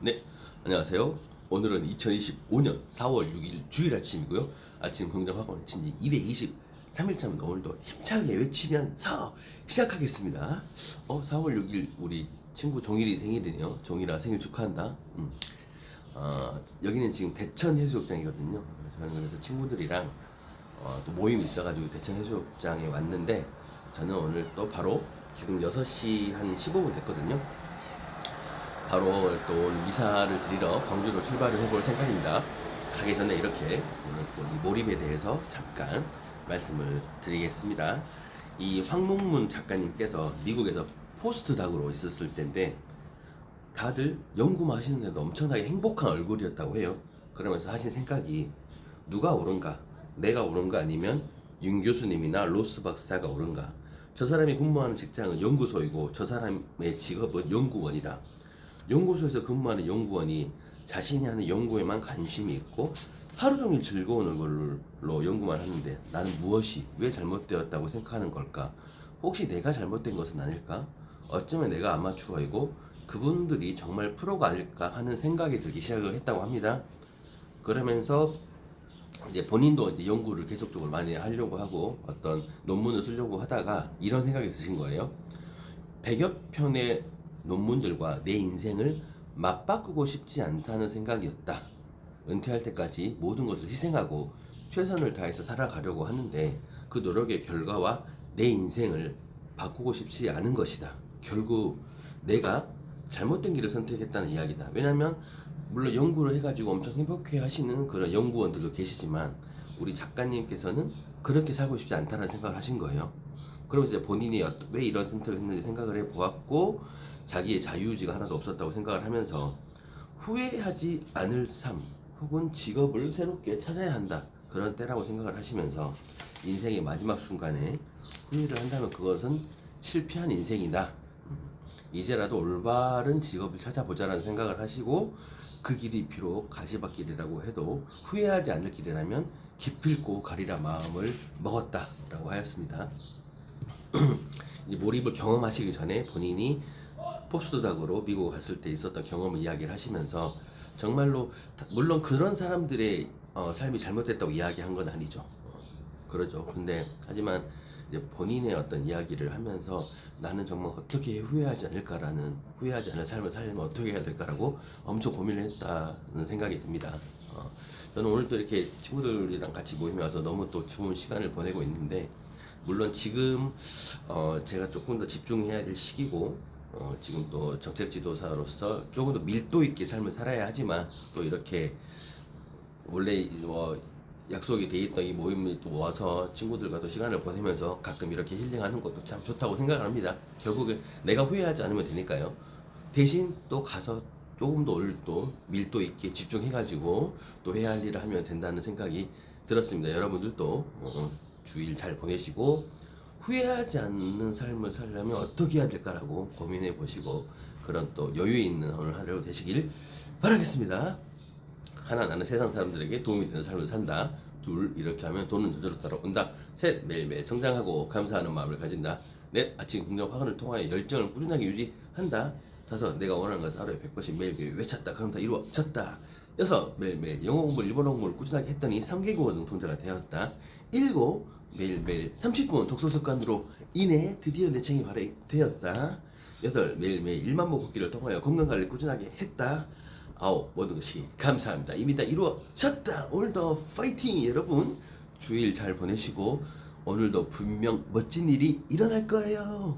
네, 안녕하세요. 오늘은 2025년 4월 6일 주일 아침이고요. 아침 긍정학원 친지 223일차입니다. 오늘도 힘차게 외치면서 시작하겠습니다. 어, 4월 6일 우리 친구 종일이 생일이네요. 종일아 생일 축하한다. 음. 어, 여기는 지금 대천 해수욕장이거든요. 저는 그래서 친구들이랑 어, 또 모임이 있어가지고 대천 해수욕장에 왔는데 저는 오늘 또 바로 지금 6시 한 15분 됐거든요. 바로 또 미사를 드리러 광주로 출발을 해볼 생각입니다. 가기 전에 이렇게 오늘 또 이 몰입에 대해서 잠깐 말씀을 드리겠습니다. 이 황몽문 작가님께서 미국에서 포스트 닥으로 있었을 때인데 다들 연구만 하시는데도 엄청나게 행복한 얼굴이었다고 해요. 그러면서 하신 생각이 누가 옳은가? 내가 옳은가 아니면 윤 교수님이나 로스 박사가 옳은가? 저 사람이 근무하는 직장은 연구소이고 저 사람의 직업은 연구원이다. 연구소에서 근무하는 연구원이 자신이 하는 연구에만 관심이 있고 하루 종일 즐거운 얼굴로 연구만 하는데 나는 무엇이 왜 잘못되었다고 생각하는 걸까? 혹시 내가 잘못된 것은 아닐까? 어쩌면 내가 아마추어이고 그분들이 정말 프로가 아닐까 하는 생각이 들기 시작을 했다고 합니다. 그러면서 이제 본인도 이제 연구를 계속적으로 많이 하려고 하고 어떤 논문을 쓰려고 하다가 이런 생각이 드신 거예요. 100여 편의 논문들과 내 인생을 맞바꾸고 싶지 않다는 생각이었다. 은퇴할 때까지 모든 것을 희생하고 최선을 다해서 살아가려고 하는데 그 노력의 결과와 내 인생을 바꾸고 싶지 않은 것이다. 결국 내가 잘못된 길을 선택했다는 이야기다. 왜냐하면 물론 연구를 해가지고 엄청 행복해 하시는 그런 연구원들도 계시지만 우리 작가님께서는 그렇게 살고 싶지 않다는 생각을 하신 거예요. 그러면서 이제 본인이 어떠- 왜 이런 선택을 했는지 생각을 해 보았고 자기의 자유의지가 하나도 없었다고 생각을 하면서 후회하지 않을 삶 혹은 직업을 새롭게 찾아야 한다 그런 때라고 생각을 하시면서 인생의 마지막 순간에 후회를 한다면 그것은 실패한 인생이다 음, 이제라도 올바른 직업을 찾아보자라는 생각을 하시고 그 길이 비록 가시밭길이라고 해도 후회하지 않을 길이라면 기필코 가리라 마음을 먹었다라고 하였습니다. 이제 몰입을 경험하시기 전에 본인이 포스트닥으로 미국 갔을 때 있었던 경험을 이야기를 하시면서 정말로 다- 물론 그런 사람들의 어, 삶이 잘못됐다고 이야기한 건 아니죠. 어, 그러죠. 근데 하지만 이제 본인의 어떤 이야기를 하면서 나는 정말 어떻게 후회하지 않을까라는 후회하지 않을 삶을 살려면 어떻게 해야 될까라고 엄청 고민을 했다는 생각이 듭니다. 어, 저는 오늘 또 이렇게 친구들이랑 같이 모임에 와서 너무 또 좋은 시간을 보내고 있는데 물론 지금 어, 제가 조금 더 집중해야 될 시기고 어, 지금 또 정책 지도사로서 조금 더 밀도 있게 삶을 살아야 하지만 또 이렇게 원래 이뭐 약속이 돼 있던 이 모임을 또 와서 친구들과 또 시간을 보내면서 가끔 이렇게 힐링하는 것도 참 좋다고 생각을 합니다. 결국에 내가 후회하지 않으면 되니까요. 대신 또 가서 조금 더 오늘 또 밀도 있게 집중해가지고 또 해야 할 일을 하면 된다는 생각이 들었습니다. 여러분들도 어, 주일 잘 보내시고 후회하지 않는 삶을 살려면 어떻게 해야 될까라고 고민해 보시고 그런 또 여유 있는 오늘 하루 되시길 바라겠습니다. 하나 나는 세상 사람들에게 도움이 되는 삶을 산다. 둘 이렇게 하면 돈은 저절로 따라온다. 셋 매일매일 성장하고 감사하는 마음을 가진다. 넷 아침 긍정 화근을 통하여 열정을 꾸준하게 유지한다. 다섯 내가 원하는 것을 하루에 100번씩 매일매일 외쳤다. 그럼 다 이루어졌다. 여섯 매일매일 영어 공부, 일본어 공부를 꾸준하게 했더니 3개국어 능통자가 되었다. 일곱 매일매일 30분 독서 습관으로 인해 드디어 내 책이 발행되었다. 여덟 매일매일 1만 보 걷기를 통하여 건강관리를 꾸준하게 했다. 아홉 모든 것이 감사합니다. 이미 다 이루어졌다. 오늘도 파이팅 여러분. 주일 잘 보내시고 오늘도 분명 멋진 일이 일어날 거예요.